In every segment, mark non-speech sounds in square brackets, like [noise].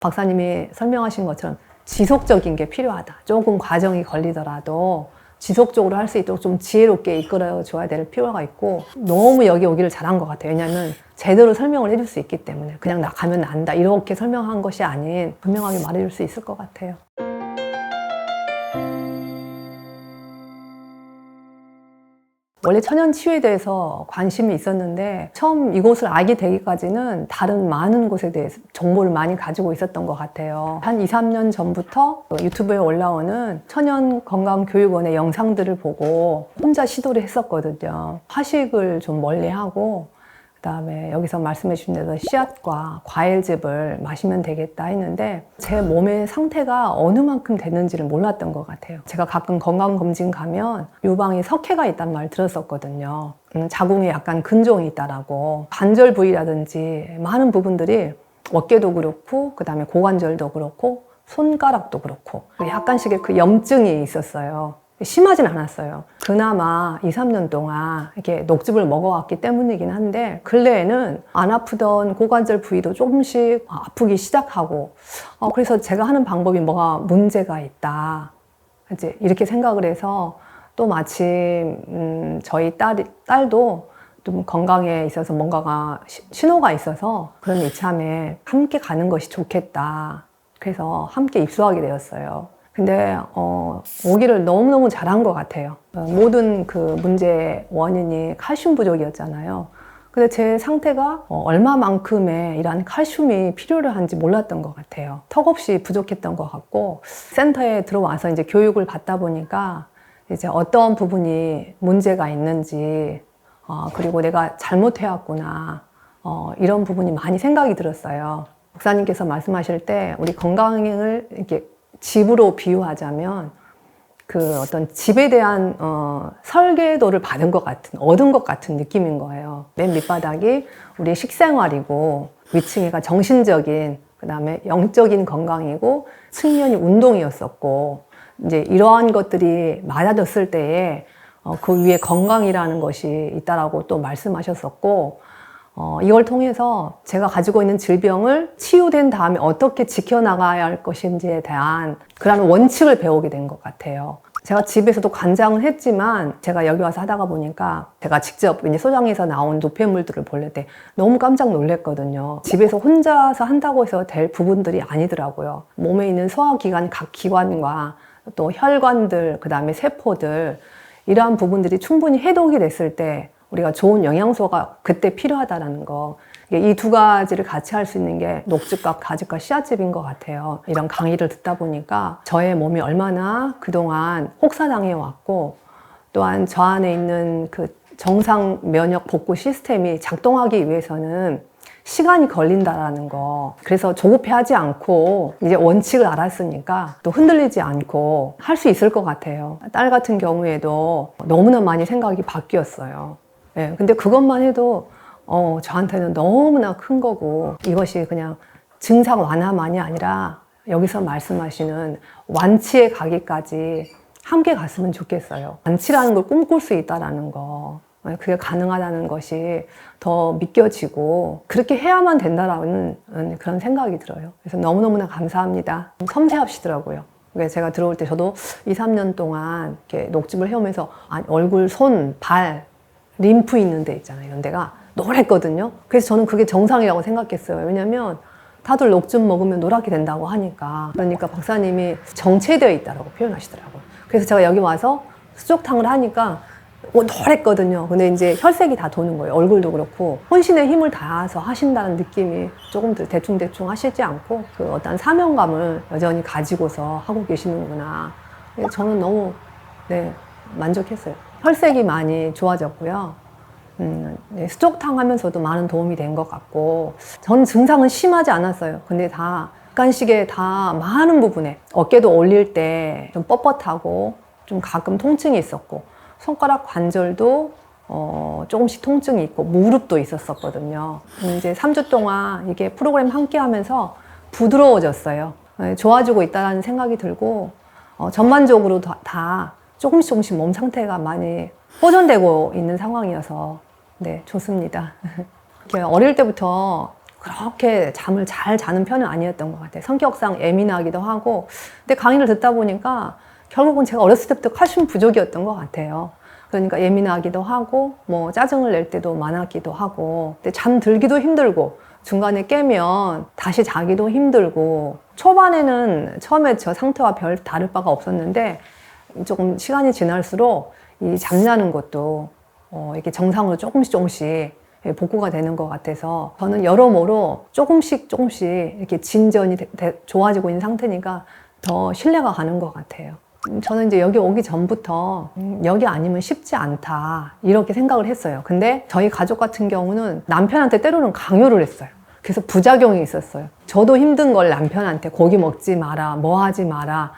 박사님이 설명하신 것처럼 지속적인 게 필요하다. 조금 과정이 걸리더라도 지속적으로 할 수 있도록 좀 지혜롭게 이끌어 줘야 될 필요가 있고 너무 여기 오기를 잘한 것 같아요. 왜냐하면 제대로 설명을 해줄 수 있기 때문에 그냥 나 가면 안다 이렇게 설명한 것이 아닌 분명하게 말해줄 수 있을 것 같아요. 원래 천연 치유에 대해서 관심이 있었는데 처음 이곳을 알게 되기까지는 다른 많은 곳에 대해서 정보를 많이 가지고 있었던 것 같아요. 한 2, 3년 전부터 유튜브에 올라오는 천연 건강 교육원의 영상들을 보고 혼자 시도를 했었거든요. 화식을 좀 멀리하고 그다음에 여기서 말씀해 주신 대로 씨앗과 과일즙을 마시면 되겠다 했는데 제 몸의 상태가 어느 만큼 됐는지를 몰랐던 것 같아요. 제가 가끔 건강검진 가면 유방에 석회가 있단 말 들었었거든요. 음, 자궁에 약간 근종이 있다라고 관절 부위라든지 많은 부분들이 어깨도 그렇고 그다음에 고관절도 그렇고 손가락도 그렇고 약간씩의 그 염증이 있었어요. 심하진 않았어요. 그나마 2, 3년 동안 이렇게 녹즙을 먹어왔기 때문이긴 한데, 근래에는 안 아프던 고관절 부위도 조금씩 아프기 시작하고, 어, 그래서 제가 하는 방법이 뭐가 문제가 있다. 이제 이렇게 생각을 해서 또 마침, 음, 저희 딸, 딸도 좀 건강에 있어서 뭔가가 시- 신호가 있어서 그런 이참에 함께 가는 것이 좋겠다. 그래서 함께 입소하게 되었어요. 근데 어, 오기를 너무너무 잘한 것 같아요. 어, 모든 그 문제의 원인이 칼슘 부족이었잖아요. 근데 제 상태가 어, 얼마만큼의 이러한 칼슘이 필요를 한지 몰랐던 것 같아요. 턱없이 부족했던 것 같고 센터에 들어와서 이제 교육을 받다 보니까 이제 어떤 부분이 문제가 있는지 어, 그리고 내가 잘못해왔구나 어, 이런 부분이 많이 생각이 들었어요. 목사님께서 말씀하실 때 우리 건강을 이렇게 집으로 비유하자면 그 어떤 집에 대한 어, 설계도를 받은 것 같은 얻은 것 같은 느낌인 거예요. 맨 밑바닥이 우리의 식생활이고 위층이가 정신적인 그다음에 영적인 건강이고 측면이 운동이었었고 이제 이러한 것들이 맞아졌을 때에 어, 그 위에 건강이라는 것이 있다라고 또 말씀하셨었고 어, 이걸 통해서 제가 가지고 있는 질병을 치유된 다음에 어떻게 지켜나가야 할 것인지에 대한 그런 원칙을 배우게 된 것 같아요. 제가 집에서도 관장을 했지만 제가 여기 와서 하다가 보니까 제가 직접 이제 소장에서 나온 노폐물들을 볼 때 너무 깜짝 놀랐거든요. 집에서 혼자서 한다고 해서 될 부분들이 아니더라고요. 몸에 있는 소화기관 각 기관과 또 혈관들, 그 다음에 세포들 이러한 부분들이 충분히 해독이 됐을 때 우리가 좋은 영양소가 그때 필요하다라는 거. 이 두 가지를 같이 할 수 있는 게 녹즙과 가즙과 씨앗즙인 것 같아요. 이런 강의를 듣다 보니까 저의 몸이 얼마나 그동안 혹사당해 왔고 또한 저 안에 있는 그 정상 면역 복구 시스템이 작동하기 위해서는 시간이 걸린다라는 거. 그래서 조급해하지 않고 이제 원칙을 알았으니까 또 흔들리지 않고 할 수 있을 것 같아요. 딸 같은 경우에도 너무나 많이 생각이 바뀌었어요. 예, 근데 그것만 해도 어, 저한테는 너무나 큰 거고 이것이 그냥 증상 완화만이 아니라 여기서 말씀하시는 완치에 가기까지 함께 갔으면 좋겠어요. 완치라는 걸 꿈꿀 수 있다라는 거. 예, 그게 가능하다는 것이 더 믿겨지고 그렇게 해야만 된다라는 그런 생각이 들어요. 그래서 너무너무나 감사합니다. 섬세하시더라고요. 그러니까 제가 들어올 때 저도 2, 3년 동안 이렇게 녹즙을 해오면서 아, 얼굴, 손, 발, 림프 있는 데 있잖아요. 이런 데가 노랬거든요. 그래서 저는 그게 정상이라고 생각했어요. 왜냐면 다들 녹즙 먹으면 노랗게 된다고 하니까. 그러니까 박사님이 정체되어 있다라고 표현하시더라고요. 그래서 제가 여기 와서 수족탕을 하니까 어, 노랬거든요. 근데 이제 혈색이 다 도는 거예요. 얼굴도 그렇고. 혼신의 힘을 다해서 하신다는 느낌이 조금 더 대충대충 하시지 않고 그 어떤 사명감을 여전히 가지고서 하고 계시는구나. 저는 너무, 네, 만족했어요. 혈색이 많이 좋아졌고요. 음, 네, 수족탕 하면서도 많은 도움이 된 것 같고, 전 증상은 심하지 않았어요. 근데 다, 약간씩의 다 많은 부분에, 어깨도 올릴 때 좀 뻣뻣하고, 좀 가끔 통증이 있었고, 손가락 관절도 어, 조금씩 통증이 있고, 무릎도 있었었거든요. 음, 이제 3주 동안 이게 프로그램 함께 하면서 부드러워졌어요. 네, 좋아지고 있다는 생각이 들고, 어, 전반적으로 다, 다 조금씩 조금씩 몸 상태가 많이 호전되고 있는 상황이어서 네 좋습니다. [laughs] 어릴 때부터 그렇게 잠을 잘 자는 편은 아니었던 것 같아요. 성격상 예민하기도 하고. 근데 강의를 듣다 보니까 결국은 제가 어렸을 때부터 칼슘 부족이었던 것 같아요. 그러니까 예민하기도 하고, 뭐 짜증을 낼 때도 많았기도 하고, 근데 잠들기도 힘들고, 중간에 깨면 다시 자기도 힘들고, 초반에는 처음에 저 상태와 별 다를 바가 없었는데, 조금 시간이 지날수록 이 잠자는 것도 어, 이렇게 정상으로 조금씩 조금씩 복구가 되는 것 같아서 저는 여러모로 조금씩 조금씩 이렇게 진전이 되- 되- 좋아지고 있는 상태니까 더 신뢰가 가는 것 같아요. 음, 저는 이제 여기 오기 전부터 음, 여기 아니면 쉽지 않다 이렇게 생각을 했어요. 근데 저희 가족 같은 경우는 남편한테 때로는 강요를 했어요. 그래서 부작용이 있었어요. 저도 힘든 걸 남편한테 고기 먹지 마라, 뭐 하지 마라.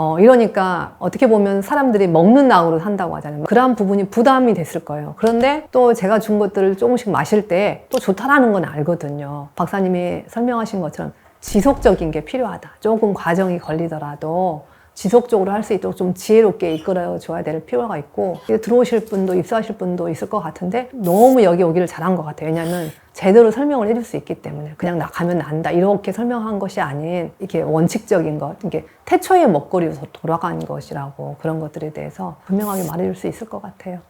어, 이러니까 어떻게 보면 사람들이 먹는 낙으로 산다고 하잖아요. 그러한 부분이 부담이 됐을 거예요. 그런데 또 제가 준 것들을 조금씩 마실 때 또 좋다라는 건 알거든요. 박사님이 설명하신 것처럼 지속적인 게 필요하다. 조금 과정이 걸리더라도 지속적으로 할 수 있도록 좀 지혜롭게 이끌어 줘야 될 필요가 있고 들어오실 분도 입사하실 분도 있을 것 같은데 너무 여기 오기를 잘한 것 같아요. 왜냐하면 제대로 설명을 해줄 수 있기 때문에 그냥 나 가면 안다 이렇게 설명한 것이 아닌 이게 원칙적인 것, 이게 태초의 먹거리로 돌아간 것이라고 그런 것들에 대해서 분명하게 말해줄 수 있을 것 같아요.